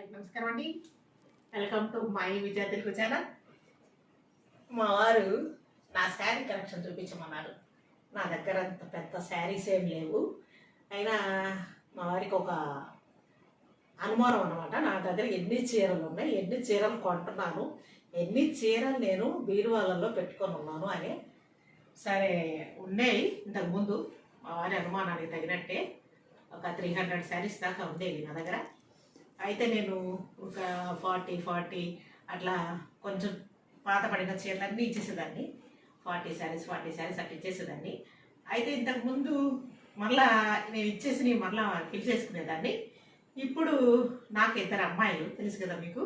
Hi నమస్కారం అండి. Welcome to my Vijaya Telugu channel మా వారు నా శారీ కలెక్షన్ చూపించమన్నారు. నా దగ్గర అంత పెద్ద శారీస్ ఏం లేవు. అయినా మా వారికి ఒక అనుమానం అనమాట నా దగ్గర ఎన్ని చీరలు ఉన్నాయి ఎన్ని చీరలు కొంటున్నాను ఎన్ని చీరలు నేను బీరువాళ్ళలో పెట్టుకొని ఉన్నాను అని సరే ఉన్నాయి. ఇంతకుముందు మా వారి అనుమానానికి తగినట్టే ఒక త్రీ హండ్రెడ్ శారీస్ దాకా ఉండేవి నా దగ్గర. అయితే నేను ఒక ఫార్టీ ఫార్టీ అట్లా కొంచెం పాత పడిన చీరలన్నీ ఇచ్చేసేదాన్ని. ఫార్టీ శారీస్ ఫార్టీ శారీస్ అట్లా ఇచ్చేసేదాన్ని. అయితే ఇంతకుముందు మరలా మళ్ళా నేను ఇచ్చేసి మళ్ళా ఫిల్ చేసుకునేదాన్ని. ఇప్పుడు నాకు ఇద్దరు అమ్మాయిలు తెలుసు కదా మీకు?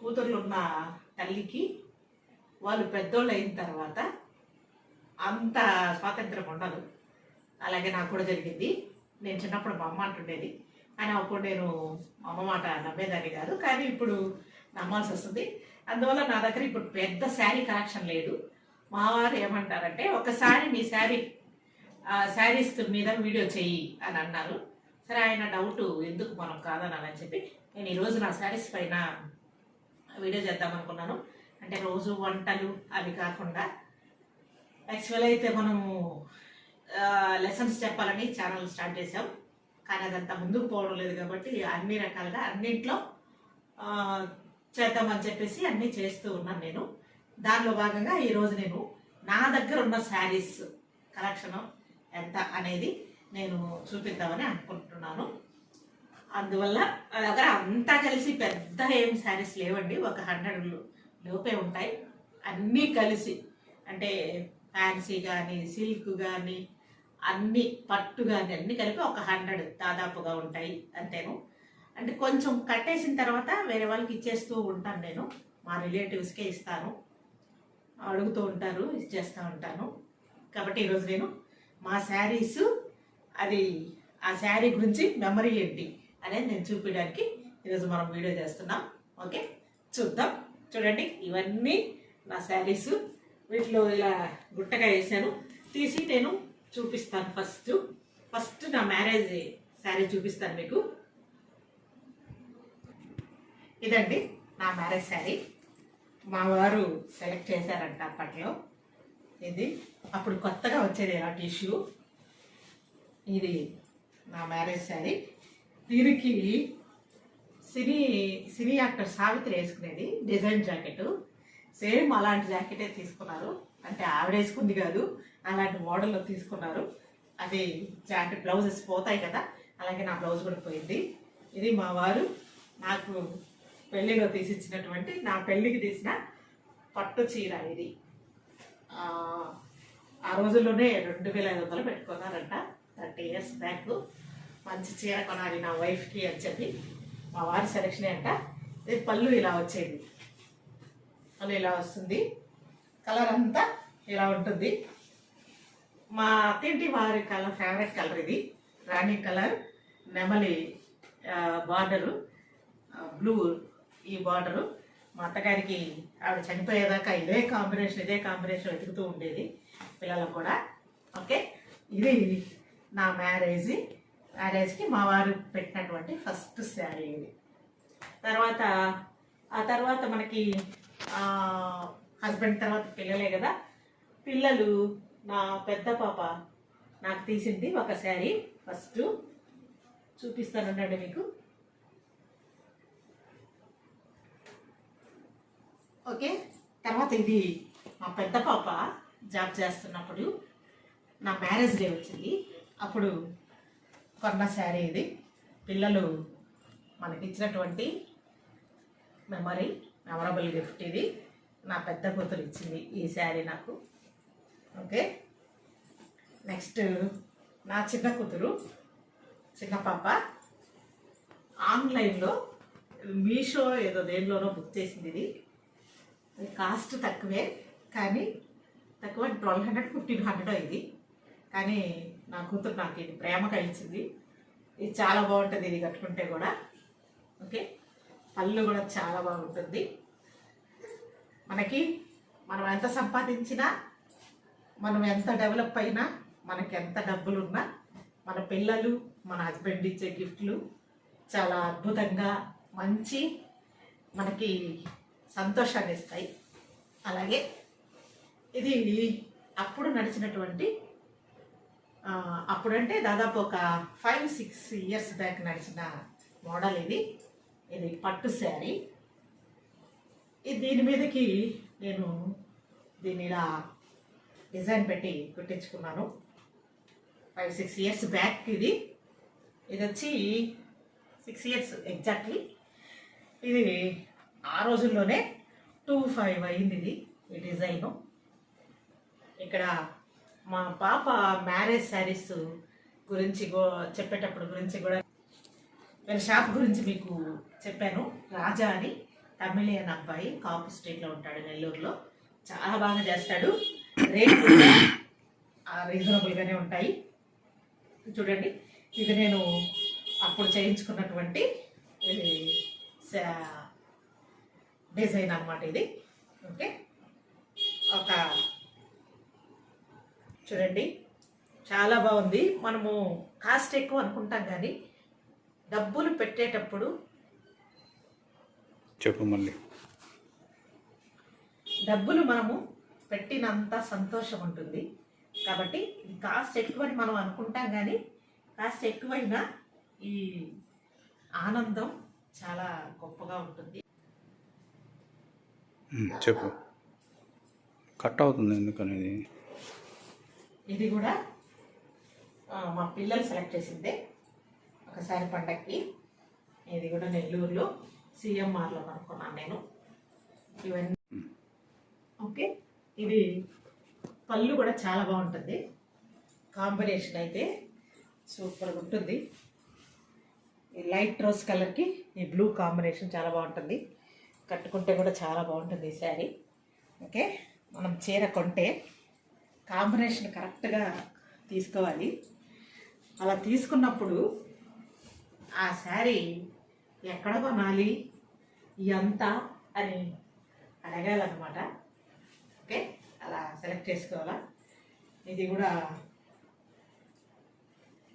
కూతుర్లు ఉన్న తల్లికి వాళ్ళు పెద్దోళ్ళు అయిన తర్వాత అంత స్వాతంత్రం ఉండదు. అలాగే నాకు కూడా జరిగింది. నేను చిన్నప్పుడు మా అమ్మ అంటుండేది అని అప్పుడు నేను మా అమ్మ మాట నమ్మేదాన్ని కాదు కానీ ఇప్పుడు నమ్మాల్సి వస్తుంది. అందువల్ల నా దగ్గర ఇప్పుడు పెద్ద శారీ కలెక్షన్ లేదు. మా వారు ఏమంటారంటే ఒకసారి మీ శారీ శారీస్ మీద వీడియో చెయ్యి అని అన్నారు. సరే ఆయన డౌట్ ఎందుకు మనం కాదనాలని చెప్పి నేను ఈరోజు నా శారీస్ పైన వీడియో చేద్దాం అనుకున్నాను. అంటే రోజు వంటలు అవి కాకుండా యాక్చువల్ అయితే మనము లెసన్స్ చెప్పాలని ఛానల్ స్టార్ట్ చేసాం కానీ అదంతా ముందుకు పోవడం లేదు కాబట్టి అన్ని రకాలుగా అన్నింట్లో చేద్దామని చెప్పేసి అన్నీ చేస్తూ ఉన్నాను నేను. దానిలో భాగంగా ఈరోజు నేను నా దగ్గర ఉన్న శారీస్ కలెక్షన్ ఎంత అనేది నేను చూపిద్దామని అనుకుంటున్నాను. అందువల్ల నా దగ్గర అంతా కలిసి పెద్ద ఏం శారీస్ లేవండి. ఒక హండ్రెడ్ లోపే ఉంటాయి. అన్నీ కలిసి అంటే ఫ్యాన్సీ కానీ సిల్క్ కానీ అన్ని పట్టు కానీ అన్ని కలిపి ఒక హండ్రెడ్ దాదాపుగా ఉంటాయి అంతేను. అంటే కొంచెం కట్టేసిన తర్వాత వేరే వాళ్ళకి ఇచ్చేస్తూ ఉంటాను నేను. మా రిలేటివ్స్కే ఇస్తాను. అడుగుతూ ఉంటారు ఇచ్చేస్తూ ఉంటాను. కాబట్టి ఈరోజు నేను మా శారీస్ అది ఆ శారీ గురించి మెమరీ ఏంటి అనేది నేను చూపించడానికి ఈరోజు మనం వీడియో చేస్తున్నాం. ఓకే? చూద్దాం. చూడండి ఇవన్నీ నా శారీస్. వీటిలో ఇలా గుట్టగా వేసాను తీసి నేను చూపిస్తాను ఫస్ట్. ఫస్ట్ నా మ్యారేజ్ శారీ చూపిస్తాను మీకు. ఇదండి నా మ్యారేజ్ శారీ. మా వారు సెలెక్ట్ చేశారంట అప్పట్లో. ఇది అప్పుడు కొత్తగా వచ్చేది ఆ టిష్యూ. ఇది నా మ్యారేజ్ శారీ. దీనికి సినీ సినీ యాక్టర్ సావిత్రి వేసుకునేది డిజైన్ జాకెట్. సేమ్ అలాంటి జాకెటే తీసుకున్నారు. అంటే ఆవిడ వేసుకుంది కాదు అలాంటి మోడల్లో తీసుకున్నారు. అది జాకెట్ బ్లౌజెస్ పోతాయి కదా అలాగే నా బ్లౌజ్ కూడా పోయింది. ఇది మా వారు నాకు పెళ్ళిలో తీసిచ్చినటువంటి నా పెళ్ళికి తీసిన పట్టు చీర ఇది. ఆ, ఆ రోజుల్లోనే రెండు వేల ఐదు వందలు పెట్టుకున్నారంట థర్టీ ఇయర్స్ బ్యాక్. మంచి చీర కొనాలి నా వైఫ్కి అని చెప్పి మా వారి సెలక్షనే అంట. ఇది పళ్ళు ఇలా వచ్చేది. పళ్ళు ఇలా వస్తుంది. కలర్ అంతా ఇలా ఉంటుంది. మా అత్తింటి వారి కలర్ ఫేవరెట్ కలర్ ఇది. రాణి కలర్ నెమలి బార్డరు బ్లూ ఈ బార్డరు. మా అత్తగారికి ఆవిడ చనిపోయేదాకా ఇదే కాంబినేషన్ ఇదే కాంబినేషన్ వెతుకుతూ ఉండేది పిల్లలు కూడా. ఓకే? ఇది నా మ్యారేజ్. మ్యారేజ్కి మా వారు పెట్టినటువంటి ఫస్ట్ శారీ ఇది. తర్వాత ఆ తర్వాత మనకి హస్బెండ్ తర్వాత పిల్లలే కదా. పిల్లలు నా పెద్ద పాప నాకు తీసింది ఒక శారీ. ఫస్ట్ చూపిస్తానండి మీకు. ఓకే తర్వాత ఇది మా పెద్ద పాప జాబ్ చేస్తున్నప్పుడు నా మ్యారేజ్ డే వచ్చింది. అప్పుడు కొన్న శారీ ఇది. పిల్లలు మనకి ఇచ్చినటువంటి మెమరీ మెమరబుల్ గిఫ్ట్ ఇది. నా పెద్ద కూతురు ఇచ్చింది ఈ శారీ నాకు. ఓకే? నెక్స్ట్ నా చిన్న కూతురు చిన్న పాప. ఆన్లైన్లో మీషో ఏదో దేనిలోనో బుక్ చేసింది ఇది. అది కాస్ట్ తక్కువే కానీ తక్కువ ట్వెల్వ్ హండ్రెడ్ ఫిఫ్టీన్ హండ్రెడ్ ఇది కానీ నా కూతురు నాకు ఇది ప్రేమగా ఇచ్చింది. ఇది చాలా బాగుంటుంది ఇది కట్టుకుంటే కూడా. ఓకే? పళ్ళు కూడా చాలా బాగుంటుంది. మనకి మనం ఎంత సంపాదించినా మనం ఎంత డెవలప్ అయినా మనకి ఎంత డబ్బులు ఉన్నా మన పిల్లలు మన హస్బెండ్ ఇచ్చే గిఫ్ట్లు చాలా అద్భుతంగా మంచి మనకి సంతోషాన్ని ఇస్తాయి. అలాగే ఇది అప్పుడు నడిచినటువంటి అప్పుడంటే దాదాపు ఒక ఫైవ్ సిక్స్ ఇయర్స్ బ్యాక్ నడిచిన మోడల్ ఇది. ఇది పట్టు శారీ. దీని మీదకి నేను దీన్ని ఇలా డిజైన్ పెట్టి కుట్టించుకున్నాను. ఫైవ్ సిక్స్ ఇయర్స్ బ్యాక్ ఇది. ఇది వచ్చి సిక్స్ ఇయర్స్ ఎగ్జాక్ట్లీ ఇది ఆ రోజుల్లోనే టూ ఫైవ్ అయింది ఇది ఈ డిజైను. ఇక్కడ మా పాప మ్యారేజ్ శారీస్ గురించి గో చెప్పేటప్పుడు గురించి కూడా నేను షాప్ గురించి మీకు చెప్పాను. రాజా అని. తమిళియన్ అబ్బాయి కాపు స్ట్రీట్లో ఉంటాడు నెల్లూరులో. చాలా బాగా చేస్తాడు. రేట్ రీజనబుల్గానే ఉంటాయి. చూడండి ఇది నేను అప్పుడు చేయించుకున్నటువంటి ఇది డిజైన్ అన్నమాట ఇది. ఓకే? ఒక చూడండి చాలా బాగుంది. మనము కాస్ట్ ఎక్కువ అనుకుంటాం కానీ డబ్బులు పెట్టేటప్పుడు చెప్పు మళ్ళీ. డబ్బులు మనము పెట్టినంత సంతోషం ఉంటుంది. కాబట్టి కాస్ట్ ఎక్కువని మనం అనుకుంటాం కానీ కాస్ట్ ఎక్కువైనా ఈ ఆనందం చాలా గొప్పగా ఉంటుంది. చెప్పు. కట్ అవుతుంది ఎందుకనేది? ఇది కూడా మా పిల్లలు సెలెక్ట్ చేసిందే. ఒకసారి పండక్కి. ఇది కూడా నెల్లూరులో. సిఎంఆర్లో కనుక్కున్నాను నేను. ఇవన్నీ. ఓకే? ఇది పళ్ళు కూడా చాలా బాగుంటుంది. కాంబినేషన్ అయితే సూపర్గా ఉంటుంది. ఈ లైట్ రోజ్ కలర్కి ఈ బ్లూ కాంబినేషన్ చాలా బాగుంటుంది. కట్టుకుంటే కూడా చాలా బాగుంటుంది ఈ శారీ. ఓకే? మనం చీర కొంటే కాంబినేషన్ కరెక్ట్గా తీసుకోవాలి. అలా తీసుకున్నప్పుడు ఆ శారీ ఎక్కడ కొనాలి? ఎంత అని అడగాలన్నమాట. ఓకే? అలా సెలెక్ట్ చేసుకోవాలా? ఇది కూడా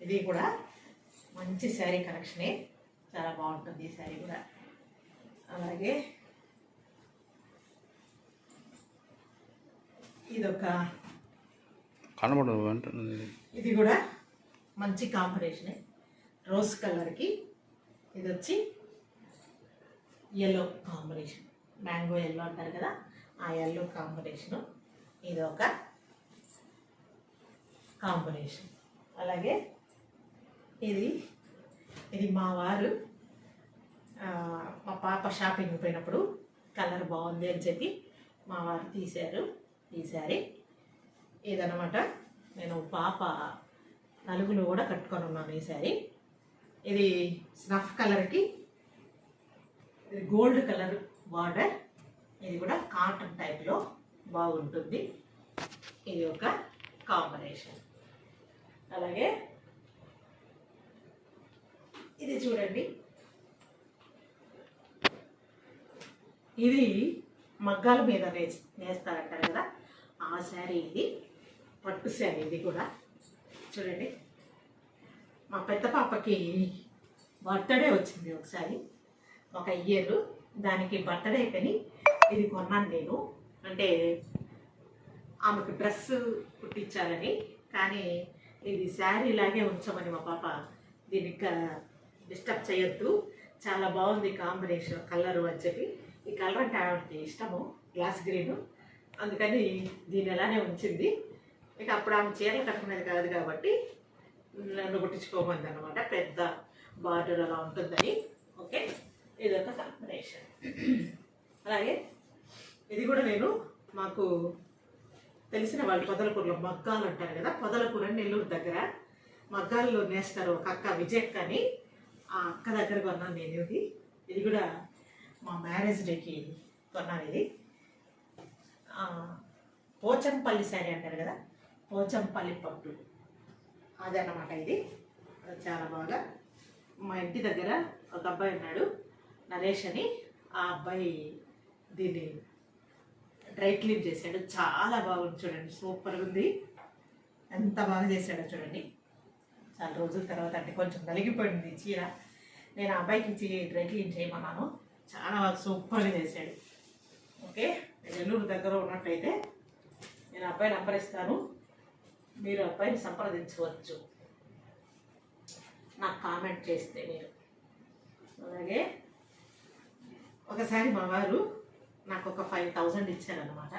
ఇది కూడా మంచి శారీ కలెక్షనే. చాలా బాగుంటుంది ఈ శారీ కూడా. అలాగే ఇదొక కనబడదు ఇది కూడా మంచి కాంబినేషనే. రోజ్ కలర్కి ఇది వచ్చి ఎల్లో కాంబినేషన్ మ్యాంగో ఎల్లో అంటారు కదా ఆ ఎల్లో కాంబినేషను ఇది ఒక కాంబినేషన్ అలాగే ఇది ఇది మా వారు మా పాప షాపింగ్ పోయినప్పుడు కలర్ బాగుంది అని చెప్పి మా వారు తీశారు ఈ శారీ. ఇదనమాట నేను పాప నలుగులు కూడా కట్టుకొని ఉన్నాను ఈ శారీ. ఇది స్నఫ్ కలర్కి గోల్డ్ కలర్ బార్డర్. ఇది కూడా కాటన్ టైప్లో బాగుంటుంది. ఇది ఒక కాంబినేషన్ అలాగే ఇది చూడండి. ఇది మగ్గాల మీద నేస్ నేస్తారంటారు కదా ఆ శారీ ఇది. పట్టు శారీ ఇది కూడా. చూడండి. మా పెద్ద పాపకి బర్త్డే వచ్చింది ఒకసారి. ఒక ఇయర్ దానికి బర్త్డే కని ఇది కొన్నాను నేను. అంటే ఆమెకు డ్రెస్ కుట్టించాలని కానీ ఇది శారీ లాగే ఉంచమని మా పాప దీనికి డిస్టర్బ్ చేయొద్దు. చాలా బాగుంది కాంబినేషన్ కలరు అని చెప్పి. ఈ కలర్ అంటే ఆవిడకి ఇష్టము గ్లాస్ గ్రీన్ అందుకని దీని ఎలానే ఉంచింది. ఇక అప్పుడు ఆమె చీరలు కట్టుకునేది కాదు కాబట్టి నన్ను కుట్టించుకోమంది అనమాట పెద్ద బార్డర్ అలా ఉంటుందని. ఓకే? ఇది ఒక కాంబినేషన్ అలాగే ఇది కూడా నేను మాకు తెలిసిన వాళ్ళు పొదలకూరులో మగ్గాలు అంటారు కదా పొదలకూర అని నెల్లూరు దగ్గర మగ్గాల్లో నేస్తారు ఒక అక్క విజయక్క అని. ఆ అక్క దగ్గర కొన్నాను నేను ఇది. ఇది కూడా మా మ్యారేజ్ డేకి కొన్నాను ఇది. పోచంపల్లి శారీ అంటారు కదా పోచంపల్లి పట్టు. అదన్నమాట ఇది. చాలా బాగా. మా ఇంటి దగ్గర ఒక అబ్బాయి ఉన్నాడు. నరేష్ అని ఆ అబ్బాయి దీన్ని డ్రై క్లీన్ చేశాడు. చాలా బాగుంది చూడండి. సూపర్గా ఉంది. ఎంత బాగా చేశాడో చూడండి. చాలా రోజుల తర్వాత అంటే కొంచెం నలిగిపోయింది చీర. నేను ఆ అబ్బాయికి ఇచ్చి డ్రై క్లీన్ చేయమన్నాను. చాలా సూపర్గా చేశాడు. ఓకే? నెల్లూరు దగ్గర ఉన్నట్టయితే నేను అబ్బాయి నంబర్ ఇస్తాను. మీరు అబ్బాయిని సంప్రదించవచ్చు. నాకు కామెంట్ చేస్తే మీరు. అలాగే ఒకసారి మా వారు నాకు ఒక ఫైవ్ థౌజండ్ ఇచ్చారనమాట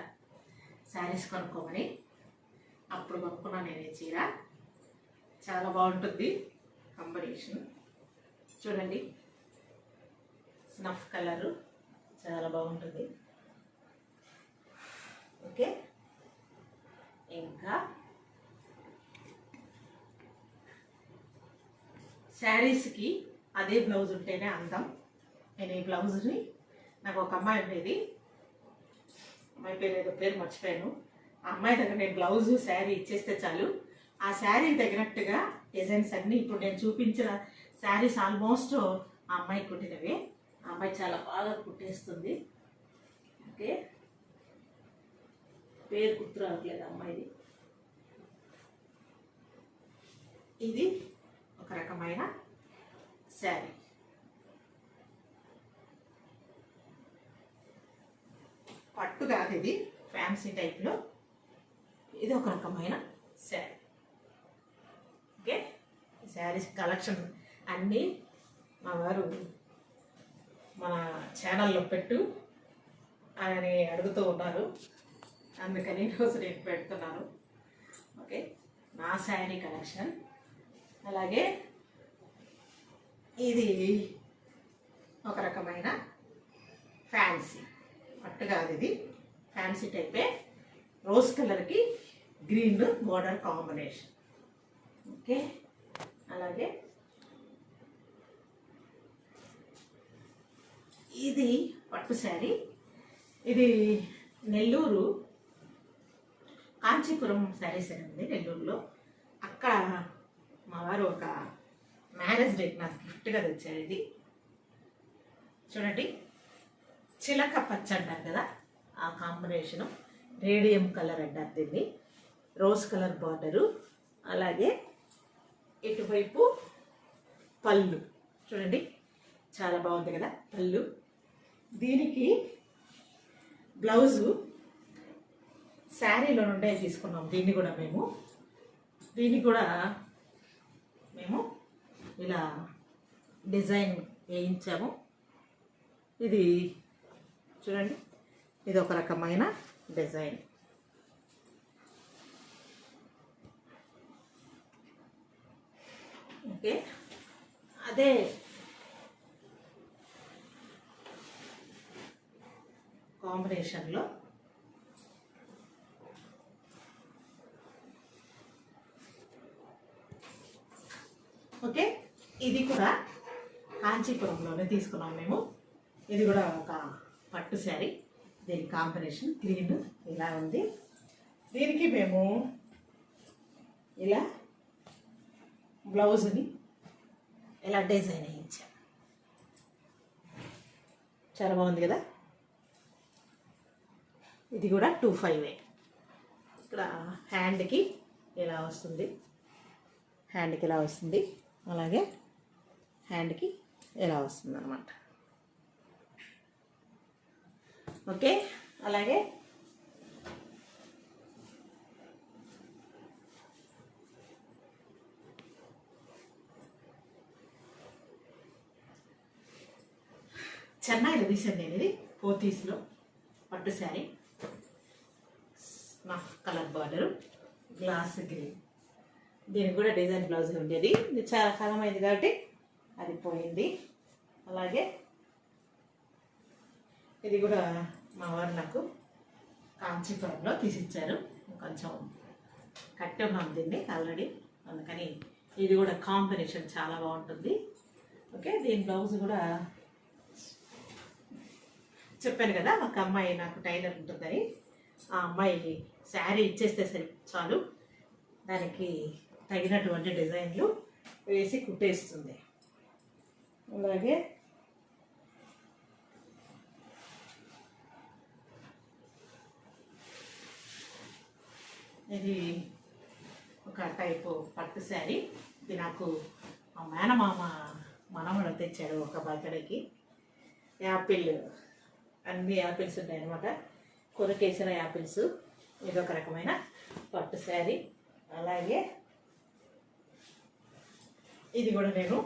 శారీస్ కొనుక్కోమని. అప్పుడు కొనుక్కున్నాను నేను ఈ చీర. చాలా బాగుంటుంది కాంబినేషన్. చూడండి. Snuff colour. చాలా బాగుంటుంది. ఓకే. ఇంకా శారీస్కి అదే బ్లౌజ్ ఉంటేనే అందం. నేను ఈ బ్లౌజ్ని నాకు ఒక అమ్మాయి ఉండేది. అమ్మాయి పేరు ఏదో పేరు మర్చిపోయాను. ఆ అమ్మాయి దగ్గర నేను బ్లౌజ్ శారీ ఇచ్చేస్తే చాలు. ఆ శారీ తగినట్టుగా డిజైన్స్ అన్నీ ఇప్పుడు నేను చూపించిన శారీస్ ఆల్మోస్ట్ ఆ అమ్మాయి కుట్టినవి. ఆ అమ్మాయి చాలా బాగా కుట్టేస్తుంది. ఓకే. పేరు గుర్తు రావట్లేదు అమ్మాయిది. ఇది ఒక రకమైన శారీ. పట్టు కాదు ఇది ఫ్యాన్సీ టైప్లో. ఇది ఒక రకమైన శారీ. ఓకే? శారీస్ కలెక్షన్ అన్నీ మా వారు మన ఛానల్లో పెట్టు అని అడుగుతూ ఉన్నారు. అందుకని ఈరోజు నేను పెడుతున్నాను. ఓకే? నా శారీ కలెక్షన్. అలాగే ఇది ఒక రకమైన ఫ్యాన్సీ. పట్టు కాదు ఇది ఫ్యాన్సీ టైపే రోజ్ కలర్కి గ్రీన్ బోర్డర్ కాంబినేషన్ ఓకే అలాగే ఇది పట్టు శారీ. ఇది నెల్లూరు కాంచీపురం శారీస్ అని ఉంది నెల్లూరులో. అక్కడ మా వారు ఒక మ్యారేజ్ డేట్ నాకు గిఫ్ట్గా తెచ్చారు ఇది. చూడండి. చిలక పచ్చ అంటారు కదా ఆ కాంబినేషను రేడియం కలర్ అంటారు దీన్ని. రోజ్ కలర్ బార్డరు అలాగే ఇటువైపు పళ్ళు. చూడండి చాలా బాగుంది కదా పళ్ళు. దీనికి బ్లౌజు శారీలో నుండే తీసుకున్నాం. దీన్ని కూడా మేము. దీన్ని కూడా మేము ఇలా డిజైన్ వేయించాము. ఇది చూడండి. ఇది ఒక రకమైన డిజైన్. ఓకే. అదే. కాంబినేషన్లో ఓకే. ఇది కూడా కాంచీపురంలోనే తీసుకున్నాం మేము. ఇది కూడా ఒక పట్టు శారీ. దీని కాంబినేషన్ గ్రీన్ ఇలా ఉంది. దీనికి మేము ఇలా బ్లౌజ్ని ఇలా డిజైన్ వేయించాం. చాలా బాగుంది కదా? ఇది కూడా టూ ఫైవ్ ఇక్కడ హ్యాండ్కి ఇలా వస్తుంది. హ్యాండ్కి ఇలా వస్తుంది. అలాగే హ్యాండ్కి ఇలా వస్తుంది అనమాట ఓకే? అలాగే. చెన్నైలో తీసాను నేను ఇది? పోతీస్లో పట్టు sari. Snuff colour border. Glass green దీనికి కూడా డిజైన్ బ్లౌజ్ ఉండేది. ఇది చాలా కాలం అయింది కాబట్టి అది పోయింది. అలాగే ఇది కూడా మా వారు నాకు కాంచీపురంలో తీసిచ్చారు. కొంచెం కట్టి ఉన్నాం దీన్ని ఆల్రెడీ. అందుకని ఇది కూడా కాంబినేషన్ చాలా బాగుంటుంది. ఓకే దీని బ్లౌజ్ కూడా చెప్పాను కదా ఒక అమ్మాయి నాకు టైలర్ ఉంటుందని. ఆ అమ్మాయి శారీ ఇచ్చేస్తే సరి చాలు. దానికి తగినటువంటి డిజైన్లు వేసి కుట్టేస్తుంది. అలాగే ఇది ఒక టైపు పట్టు శారీ. ఇది నాకు మా మేనమామ మనవడు తెచ్చాడు ఒక బర్త్డేకి. యాపిల్ అన్ని యాపిల్స్ ఉన్నాయన్నమాట కొరకేసిన యాపిల్స్. ఒక రకమైన పట్టు శారీ. అలాగే ఇది కూడా నేను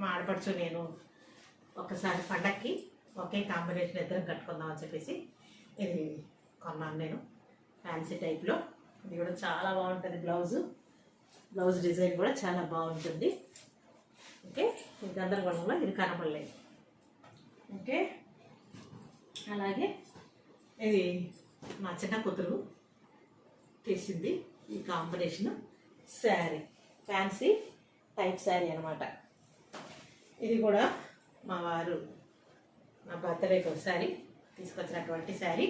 మా ఆడపడుచు నేను ఒకసారి పండక్కి ఒకే కాంబినేషన్ ఇద్దరం కట్టుకుందాం అని చెప్పేసి ఇది కొన్నాను నేను. ఫ్యాన్సీ టైప్లో ఇది కూడా చాలా బాగుంటుంది బ్లౌజు. బ్లౌజ్ డిజైన్ కూడా చాలా బాగుంటుంది. ఓకే? ఈ గందరగోళంలో ఇది కనపడలేదు. ఓకే? అలాగే ఇది మా చిన్న కూతురు తీసింది ఈ combination sari. Fancy type sari అనమాట ఇది కూడా మా వారు నా బర్త్డేకి ఒకసారి తీసుకొచ్చినటువంటి శారీ.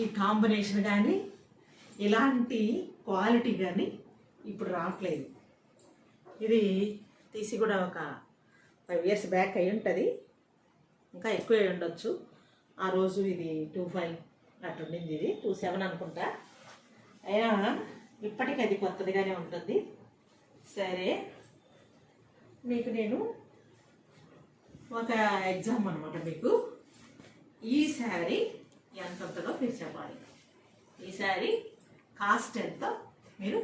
ఈ కాంబినేషన్ కానీ ఇలాంటి క్వాలిటీ కానీ ఇప్పుడు రావట్లేదు. ఇది తీసి కూడా ఒక ఫైవ్ ఇయర్స్ బ్యాక్ అయి ఉంటుంది. ఇంకా ఎక్కువ అయి ఉండొచ్చు. ఆ రోజు ఇది టూ ఫైవ్ అట్టుండింది ఇది టూ సెవెన్ అనుకుంటా. అయినా ఇప్పటికి అది కొత్తదిగానే ఉంటుంది. సరే మీకు నేను ఒక ఎగ్జామ్ అనమాట మీకు. ఈ శారీ ఎంత ఉంటుందో మీరు చెప్పాలి? ఈ శారీ కాస్ట్ ఎంతో మీరు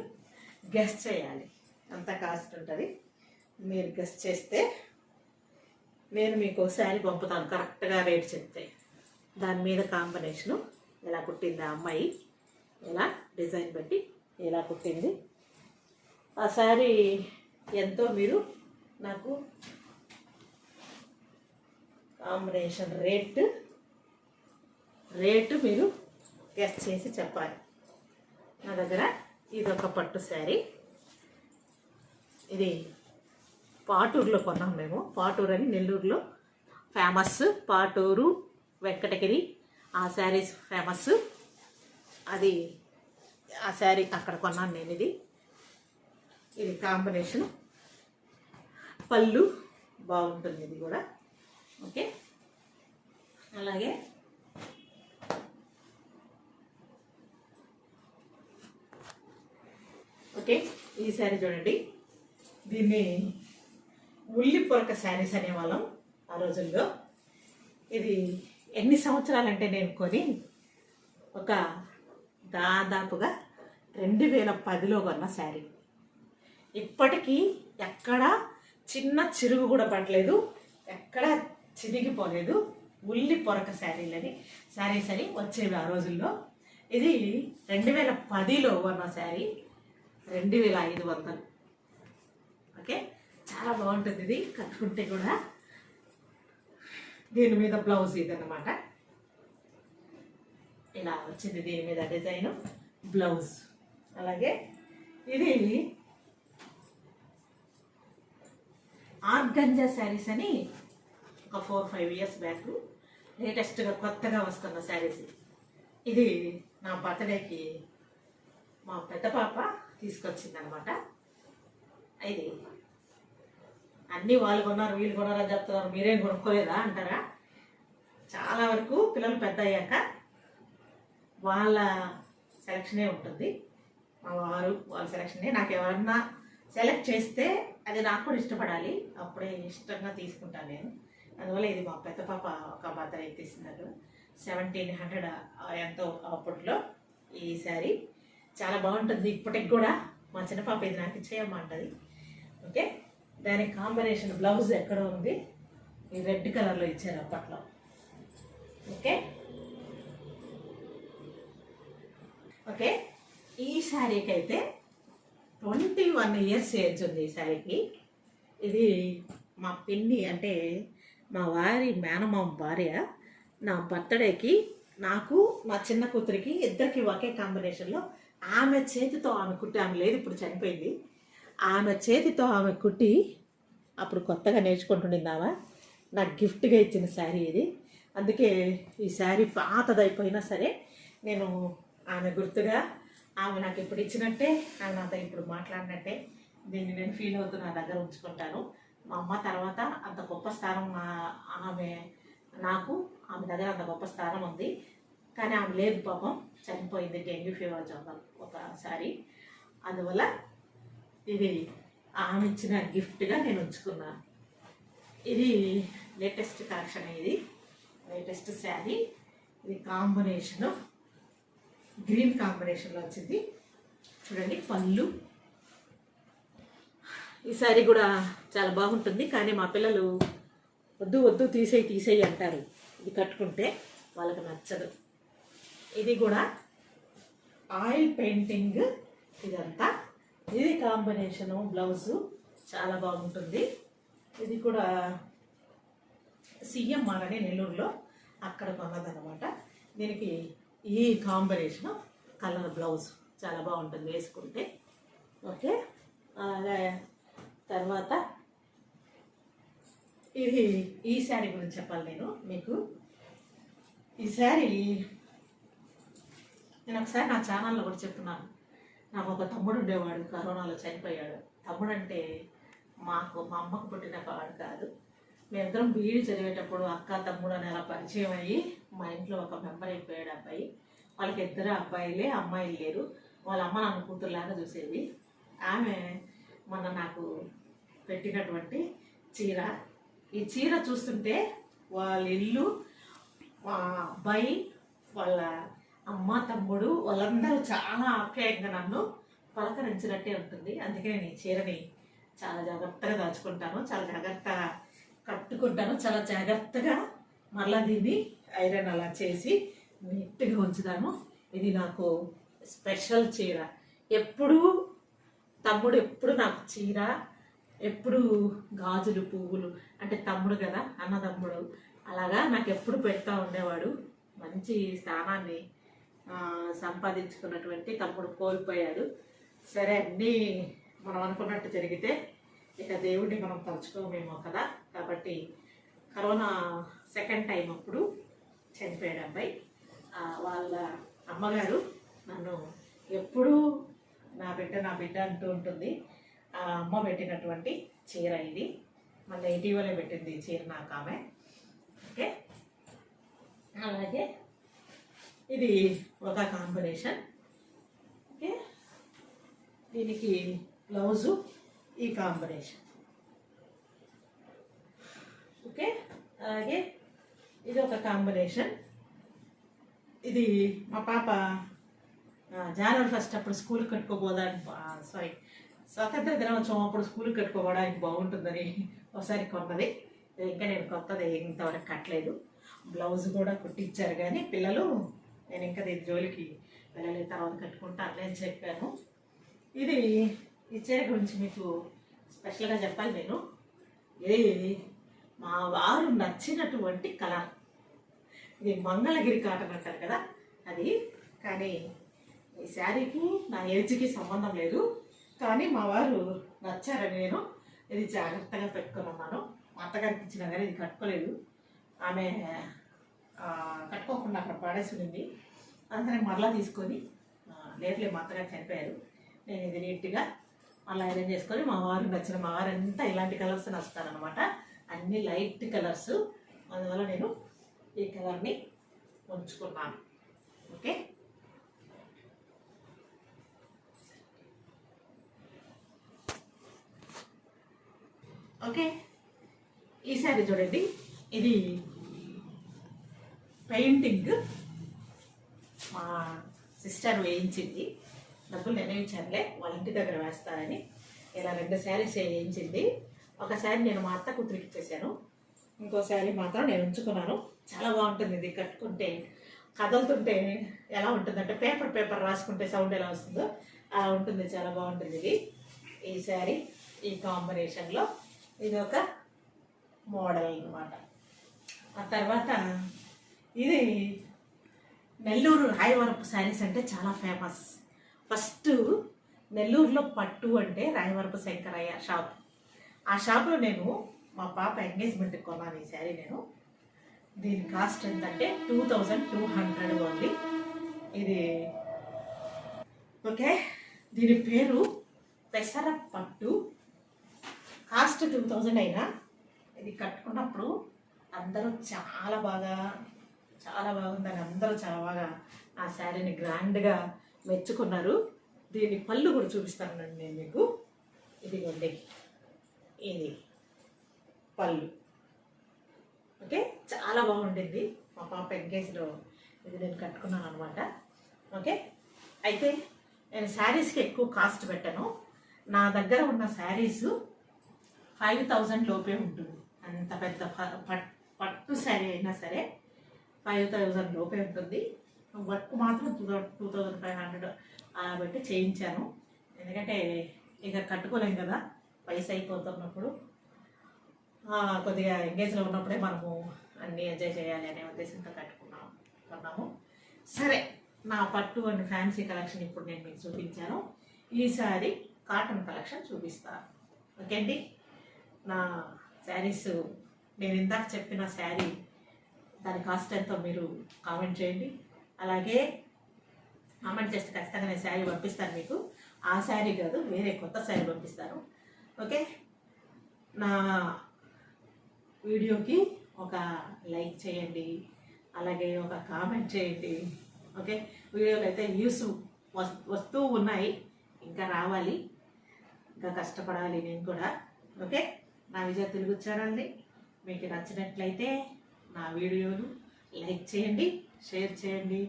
గెస్ట్ చేయాలి. అంత కాస్ట్ ఉంటుంది. మీరు గెస్ట్ చేస్తే నేను మీకు శారీ పంపుతాను. కరెక్ట్గా రేట్ చెప్తే. దాని మీద కాంబినేషను ఎలా కుట్టింది ఆ అమ్మాయి ఎలా డిజైన్ బట్టి ఎలా కుట్టింది. ఆ శారీ ఎంతో మీరు నాకు కాంబినేషన్ రేట్ రేటు మీరు గెస్ట్ చేసి చెప్పాలి. నా దగ్గర ఇది ఒక పట్టు శారీ. ఇది పాటూరులో కొన్నాం మేము. పాటూరు అని నెల్లూరులో. ఫేమస్ పాటూరు వెంకటగిరి ఆ శారీస్ ఫేమస్ అది ఆ శారీ అక్కడ కొన్నాను నేను ఇది. ఇది కాంబినేషన్. పళ్ళు బాగుంటుంది ఇది కూడా. ఓకే. అలాగే ఓకే ఈ శారీ చూడండి. దీన్ని ఉల్లి పొరక శారీస్ అనేవాళ్ళం ఆ రోజుల్లో. ఇది ఎన్ని సంవత్సరాలంటే నేను కొని ఒక దాదాపుగా రెండు వేల పదిలో కొన్న శారీ. ఇప్పటికీ ఎక్కడ చిన్న చిరుగు కూడా పడలేదు ఎక్కడ చిరిగిపోలేదు ఉల్లి పొరక శారీలని శారీస్ అని వచ్చేవి ఆ రోజుల్లో. ఇది రెండు వేల పదిలో కొన్న శారీ. రెండు వేల ఐదు వందలు. ఓకే? చాలా బాగుంటుంది ఇది కట్టుకుంటే కూడా. దీని మీద బ్లౌజ్ ఇది అనమాట ఇలా వచ్చింది దీని మీద డిజైన్ బ్లౌజ్. అలాగే ఇది ఆర్గంజా శారీస్ అని ఒక ఫోర్ ఫైవ్ ఇయర్స్ బ్యాక్ లేటెస్ట్గా కొత్తగా వస్తున్న శారీస్. ఇది నా బర్త్డేకి మా పెద్ద పాప తీసుకొచ్చింది అనమాట ఇది. అన్నీ వాళ్ళు కొన్నారు వీళ్ళు కొన్నారని చెప్తున్నారు మీరేం కొనుక్కోలేదా అంటారా? చాలా వరకు పిల్లలు పెద్ద అయ్యాక వాళ్ళ సెలక్షనే ఉంటుంది. మా వారు వాళ్ళ సెలక్షనే. నాకు ఎవరన్నా సెలెక్ట్ చేస్తే అది నాకు కూడా ఇష్టపడాలి. అప్పుడే ఇష్టంగా తీసుకుంటాను నేను. అందువల్ల ఇది మా పెద్ద పాప ఒక బర్త్డే తీసినారు సెవెంటీన్ హండ్రెడ్ ఎంతో అప్పట్లో ఈ శారీ. చాలా బాగుంటుంది. ఇప్పటికి కూడా మా చిన్న పాప ఇది నాకు ఇచ్చేయమ్మా అంటది. ఓకే? దానికి కాంబినేషన్ బ్లౌజ్ ఎక్కడ ఉంది. ఈ రెడ్ కలర్లో ఇచ్చారు అప్పట్లో. ఓకే? ఓకే? ఈ శారీకి అయితే ట్వంటీ వన్ ఇయర్స్ ఏజ్ ఉంది ఈ శారీకి. ఇది మా పిన్ని అంటే మా వారి మేనమామ భార్య నా బర్త్డేకి నాకు మా చిన్న కూతురికి ఇద్దరికి ఒకే కాంబినేషన్లో ఆమె చేతితో ఆమె కుట్టి ఆమె లేదు ఇప్పుడు చనిపోయింది. ఆమె చేతితో ఆమె కుట్టి అప్పుడు కొత్తగా నేర్చుకుంటుండింది ఆమె నాకు గిఫ్ట్గా ఇచ్చిన శారీ ఇది. అందుకే ఈ శారీ పాతదైపోయినా సరే నేను ఆమె గుర్తుగా ఆమె నాకు ఇప్పుడు ఇచ్చినట్టే ఆమె నాతో ఇప్పుడు మాట్లాడినట్టే దీన్ని నేను ఫీల్ అవుతూ నా దగ్గర ఉంచుకుంటాను. మా అమ్మ తర్వాత అంత గొప్ప స్థానం ఆమె నాకు ఆమె దగ్గర అంత గొప్ప స్థానం ఉంది. కానీ ఆమె లేదు పాపం. చనిపోయింది డెంగ్యూ ఫీవర్ జ్వరం ఒకసారి. అందువల్ల ఇది ఆమె ఇచ్చిన గిఫ్ట్గా నేను ఉంచుకున్నాను ఇది లేటెస్ట్ కలెక్షన్ ఇది. లేటెస్ట్ శారీ. ఇది కాంబినేషను. గ్రీన్ కాంబినేషన్లో వచ్చింది. చూడండి పళ్ళు. ఈ శారీ కూడా చాలా బాగుంటుంది. కానీ మా పిల్లలు వద్దు వద్దు తీసేయి తీసేయి అంటారు. ఇది కట్టుకుంటే వాళ్ళకి నచ్చదు. ఇది కూడా ఆయిల్ పెయింటింగ్ ఇదంతా. ఇది కాంబినేషను బ్లౌజు. చాలా బాగుంటుంది. ఇది కూడా సీఎం మారని నెల్లూరులో అక్కడ కొన్నదనమాట దీనికి ఈ కాంబినేషన్ కలర్ బ్లౌజ్. చాలా బాగుంటుంది వేసుకుంటే. ఓకే? అలాగే తర్వాత ఇది ఈ శారీ గురించి చెప్పాలి నేను మీకు. ఈ శారీ నేను ఒకసారి నా ఛానల్లో కూడా చెప్తున్నాను. నాకు ఒక తమ్ముడు ఉండేవాడు కరోనాలో చనిపోయాడు. తమ్ముడు అంటే మాకు మా అమ్మకు పుట్టిన వాడు కాదు. మేమిద్దరం బీఈడి చదివేటప్పుడు అక్క తమ్ముడు అని అలా పరిచయం అయ్యి మా ఇంట్లో ఒక మెంబర్ అయిపోయాడు అబ్బాయి. వాళ్ళకి ఇద్దరు అబ్బాయిలే అమ్మాయిలు లేరు. వాళ్ళ అమ్మ నన్ను కూతురులాగా చూసేది. ఆమె మొన్న నాకు పెట్టినటువంటి చీర. ఈ చీర చూస్తుంటే వాళ్ళ ఇల్లు మా అబ్బాయి వాళ్ళ అమ్మ తమ్ముడు వాళ్ళందరూ చాలా ఆప్యాయంగా నన్ను పలకరించినట్టే ఉంటుంది. అందుకే నేను ఈ చీరని చాలా జాగ్రత్తగా దాచుకుంటాను చాలా జాగ్రత్తగా కట్టుకుంటాను చాలా జాగ్రత్తగా మళ్ళా దీన్ని ఐరన్ అలా చేసి నీట్గా ఉంచుతాను. ఇది నాకు స్పెషల్ చీర. ఎప్పుడూ తమ్ముడు ఎప్పుడు నాకు చీర ఎప్పుడు గాజులు పువ్వులు అంటే తమ్ముడు కదా అన్నదమ్ముడు అలాగా నాకు ఎప్పుడు పెడతా ఉండేవాడు. మంచి స్థానాన్ని సంపాదించుకున్నటువంటి తమ్ముడు కోల్పోయాడు. సరే అన్నీ మనం అనుకున్నట్టు జరిగితే ఇక దేవుడిని మనం తలుచుకోమేమో కదా. కాబట్టి కరోనా సెకండ్ టైం అప్పుడు చనిపోయాడు అబ్బాయి. వాళ్ళ అమ్మగారు నన్ను ఎప్పుడూ నా బిడ్డ నా బిడ్డ అంటూ ఉంటుంది. ఆ అమ్మ పెట్టినటువంటి చీర ఇది. మళ్ళీ ఇటీవలే పెట్టింది చీర నాకు ఆమె. ఓకే? అలాగే ఇది ఒక కాంబినేషన్ ఓకే దీనికి బ్లౌజు ఈ కాంబినేషన్ ఓకే అలాగే ఇది ఒక కాంబినేషన్ ఇది మా పాప జనవరి ఫస్ట్ అప్పుడు స్కూల్ కట్టుకోబోదానికి సారీ స్వతంత్ర దినోత్సవం అప్పుడు స్కూల్ కట్టుకోవడానికి బాగుంటుందని ఒకసారి కొన్నది. ఇంకా నేను కొత్తది ఇంతవరకు కట్టలేదు. బ్లౌజ్ కూడా కుట్టించారు కానీ పిల్లలు నేను ఇంకా దీని జోలికి వెళ్ళలేదు తర్వాత కట్టుకుంటా అట్లే అని చెప్పాను. ఇది ఈ చీర గురించి మీకు స్పెషల్గా చెప్పాలి నేను. ఇది మా వారు నచ్చినటువంటి కలర్. ఇది మంగళగిరి కాటన్ అంటారు కదా? అది. కానీ ఈ శారీకి నా ఏజ్కి సంబంధం లేదు. కానీ మా వారు నచ్చారని నేను ఇది జాగ్రత్తగా పెట్టుకొని ఉన్నాను మా అత్తగారికి ఇచ్చిన కానీ ఇది కట్టుకోలేదు. ఆమె కట్టుకోకుండా అక్కడ పడేసి ఉంది. అందుకని మరలా తీసుకొని లేట్లే మా అత్తగారు చనిపోయారు. నేను ఇది నీట్గా మళ్ళీ ఐరన్ చేసుకొని మా వారు నచ్చిన మా వారు అంతా ఇలాంటి కలర్స్ నచ్చుతారనమాట అన్ని లైట్ కలర్స్ అందువల్ల నేను ఈ కలర్ని ఉంచుకున్నాను. ఓకే? ఓకే? ఈ శారీ చూడండి. ఇది పెయింటింగ్ మా సిస్టర్ వేయించింది. డబ్బులు నేనే ఇచ్చానులే వాళ్ళ ఇంటి దగ్గర వేస్తారని ఇలా రెండు శారీస్ వేయించింది. ఒక శారీ నేను మా అత్త కూతురికి ఇచ్చేసాను. ఇంకో శారీ మాత్రం నేను ఉంచుకున్నాను. చాలా బాగుంటుంది ఇది కట్టుకుంటే. కదులుతుంటే ఎలా ఉంటుందంటే పేపర్ పేపర్ రాసుకుంటే సౌండ్ ఎలా వస్తుందో అలా ఉంటుంది. చాలా బాగుంటుంది ఇది. ఈ శారీ ఈ కాంబినేషన్లో ఇది ఒక మోడల్ అనమాట ఆ తర్వాత ఇది నెల్లూరు రాయవరపు శారీస్ అంటే చాలా ఫేమస్ ఫస్ట్ నెల్లూరులో పట్టు అంటే రాయవరపు శంకరయ్య షాప్ ఆ షాప్లో నేను మా పాప ఎంగేజ్మెంట్ కొన్నాను ఈ శారీ నేను. దీని కాస్ట్ ఎంతంటే two thousand two hundred only ఇది ఓకే? దీని పేరు పెసర పట్టు. కాస్ట్ టూ థౌజండ్ అయినా ఇది కట్టుకున్నప్పుడు అందరూ చాలా బాగా చాలా బాగుందని అందరూ చాలా బాగా ఆ శారీని గ్రాండ్గా మెచ్చుకున్నారు. దీని పళ్ళు కూడా చూపిస్తానండి నేను మీకు. ఇదిగోండి. ఇది పళ్ళు. ఓకే? చాలా బాగుండింది. మా పాప ఎంగేజ్లో ఇది నేను కట్టుకున్నాను అనమాట ఓకే? అయితే నేను శారీస్కి ఎక్కువ కాస్ట్ పెట్టాను. నా దగ్గర ఉన్న శారీస్ ఫైవ్ థౌజండ్ లోపే ఉంటుంది. అంత పెద్ద ప- పట్- పట్టు శారీ అయినా సరే. ఫైవ్ థౌజండ్ లోపే ఉంటుంది. వర్క్ మాత్రం two two thousand five hundred అలా పెట్టి చేయించాను. ఎందుకంటే ఇక కట్టుకోలేం కదా వయసు అయిపోతున్నప్పుడు. కొద్దిగా ఎంగేజ్లో ఉన్నప్పుడే మనము అన్నీ ఎంజాయ్ చేయాలి అనే ఉద్దేశంతో కట్టుకున్నాం కొన్నాము. సరే నా పట్టు అండ్ ఫ్యాన్సీ కలెక్షన్ ఇప్పుడు నేను మీకు చూపించాను. ఈసారి కాటన్ కలెక్షన్ చూపిస్తాను ఓకే అండి? నా శారీస్ నేను ఇందాక చెప్పిన శారీ దాని కాస్ట్ ఎంతో మీరు కామెంట్ చేయండి. అలాగే కామెంట్ చేస్తే ఖచ్చితంగా నేను శారీ పంపిస్తాను మీకు. ఆ శారీ కాదు వేరే కొత్త శారీ పంపిస్తాను. ఓకే? నా వీడియోకి ఒక లైక్ చేయండి. అలాగే ఒక కామెంట్ చేయండి. ఓకే? వీడియోలు అయితే వ్యూస్ వస్తూ ఉన్నాయి. ఇంకా రావాలి. ఇంకా కష్టపడాలి నేను కూడా. ఓకే? నా విజయ తెలుగు ఛానల్ని మీకు నచ్చినట్లయితే నా వీడియోను లైక్ చేయండి షేర్ చేయండి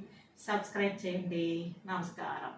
సబ్స్క్రైబ్ చేయండి. నమస్కారం.